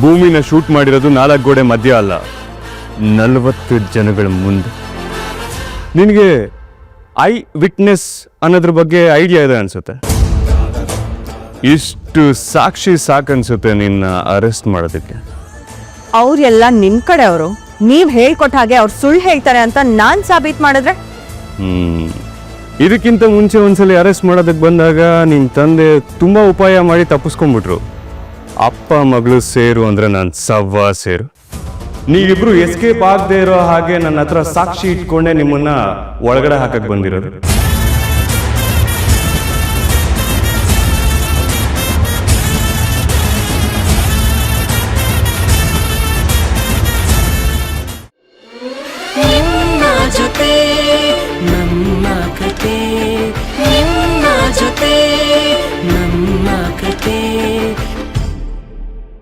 ಭೂಮಿನ ಶೂಟ್ ಮಾಡಿರೋದು ನಾಲ್ಕು ಗೋಡೆ ಮಧ್ಯ ಅಲ್ಲ. ನಲವತ್ತು ಜನಗಳ ಮುಂದೆ. ನಿನಗೆ ಐ ವಿಟ್ನೆಸ್ ಅನ್ನೋದ್ರ ಬಗ್ಗೆ ಐಡಿಯಾ ಇದೆ ಅನಿಸುತ್ತೆ? ಇಷ್ಟು ಸಾಕ್ಷಿ ಸಾಕನ್ಸುತ್ತೆ ನಿನ್ನ ಅರೆಸ್ಟ್ ಮಾಡೋದಕ್ಕೆ. ಅವರೆಲ್ಲ ನಿಮ್ಮ ಕಡೆ ಅವರು. ನೀವ್ ಹೇಳ್ಕೊಟ್ಟ ಹಾಗೆ ಅವ್ರು ಸುಳ್ಳು ಹೇಳ್ತಾರೆ ಅಂತ ನಾನ್ ಸಾಬೀತ್ ಮಾಡಿದ್ರೆ? ಹ್ಮ್. ಇದಕ್ಕಿಂತ ಮುಂಚೆ ಒಂದ್ಸಲಿ ಅರೆಸ್ಟ್ ಮಾಡೋದಕ್ಕೆ ಬಂದಾಗ ನಿಮ್ಮ ತಂದೆ ತುಂಬಾ ಉಪಾಯ ಮಾಡಿ ತಪ್ಪಿಸ್ಕೊಂಡ್ಬಿಟ್ರು. ಅಪ್ಪ, ಮಗಳು ಸೇರು ಅಂದ್ರೆ ನಾನು ಸವ್ವ ಸೇರು. ನೀವಿಬ್ರು ಎಸ್ಕೇಪ್ ಆಗದೆ ಇರೋ ಹಾಗೆ ನನ್ನ ಹತ್ರ ಸಾಕ್ಷಿ ಇಟ್ಕೊಂಡೆ ನಿಮ್ಮನ್ನ ಒಳಗಡೆ ಹಾಕಕ್ಕೆ ಬಂದಿರೋದು. ಜೊತೆ